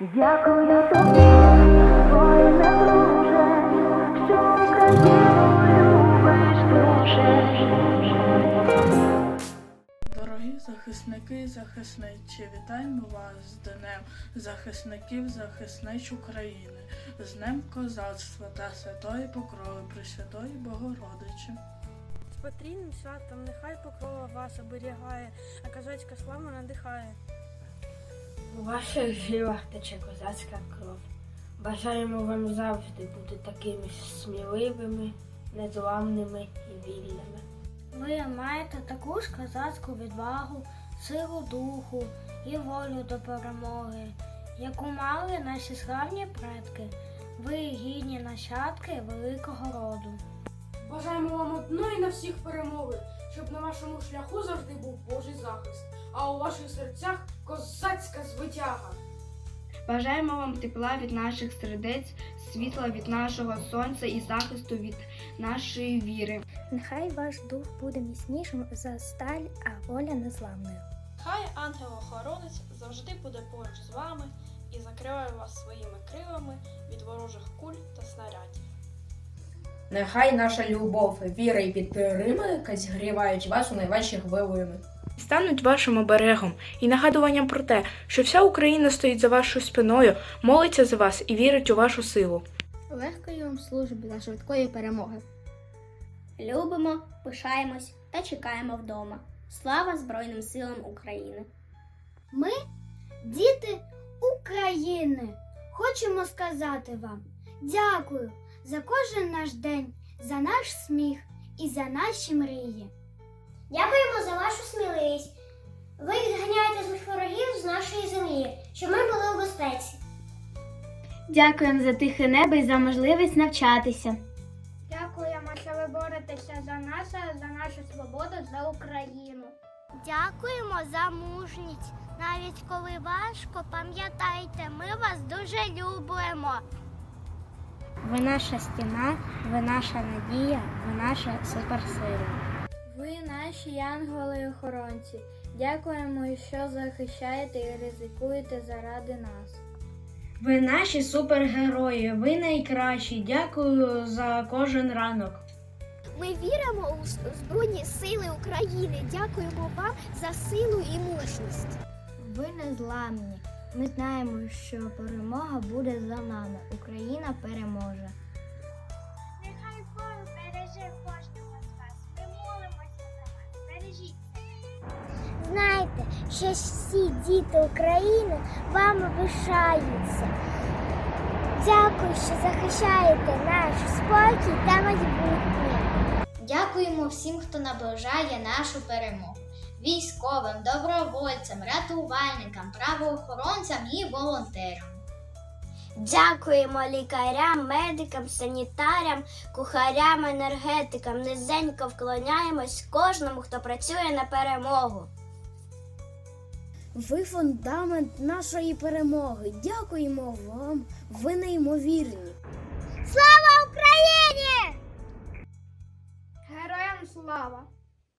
Дякую тобі, воїне друже, що Україну любиш дуже. Дорогі захисники і захисничі, вітаємо вас з Днем захисників захиснич України, з Днем козацтва та святої покрови Пресвятої Богородичі. З потрійним святом нехай покрова вас оберігає, а козацька слава надихає. Ваших жилах тече козацька кров. Бажаємо вам завжди бути такими сміливими, незламними і вільними. Ви маєте таку ж козацьку відвагу, силу духу і волю до перемоги, яку мали наші славні предки. Ви гідні нащадки великого роду. Бажаємо вам одної на всіх перемоги, щоб на вашому шляху завжди був захист, а у ваших серцях козацька звитяга. Бажаємо вам тепла від наших сердець, світла від нашого сонця і захисту від нашої віри. Нехай ваш дух буде міцнішим за сталь, а воля незламною. Хай ангел-охоронець завжди буде поруч з вами і закриває вас своїми крилами від ворожих куль та снарядів. Нехай наша любов, віра і підтримка зігрівають вас у найважчі хвилини. Стануть вашим оберегом і нагадуванням про те, що вся Україна стоїть за вашою спиною, молиться за вас і вірить у вашу силу. Легкої вам служби та швидкої перемоги. Любимо, пишаємось та чекаємо вдома. Слава Збройним силам України! Ми, діти України, хочемо сказати вам дякую за кожен наш день, за наш сміх і за наші мрії. Дякуємо за вашу сміливість. Ви відганяєте злих ворогів з нашої землі, щоб ми були у безпеці. Дякуємо за тихе небо і за можливість навчатися. Дякуємо, що ви боретеся за нас, за нашу свободу, за Україну. Дякуємо за мужність. Навіть коли важко, пам'ятайте, ми вас дуже любимо. Ви наша стіна, ви наша надія, ви наша суперсила. Ви наші янголи-охоронці. Дякуємо, що захищаєте і ризикуєте заради нас. Ви наші супергерої, ви найкращі. Дякую за кожен ранок. Ми віримо у Збройні Сили України. Дякуємо вам за силу і мужність. Ви незламні. Ми знаємо, що перемога буде за нами. Україна переможе. Що всі діти України вами пишаються. Дякую, що захищаєте наш спокій та майбутнє. Дякуємо всім, хто наближає нашу перемогу. Військовим, добровольцям, рятувальникам, правоохоронцям і волонтерам. Дякуємо лікарям, медикам, санітарям, кухарям, енергетикам. Низенько вклоняємось кожному, хто працює на перемогу. Ви фундамент нашої перемоги. Дякуємо вам. Ви неймовірні. Слава Україні! Героям слава!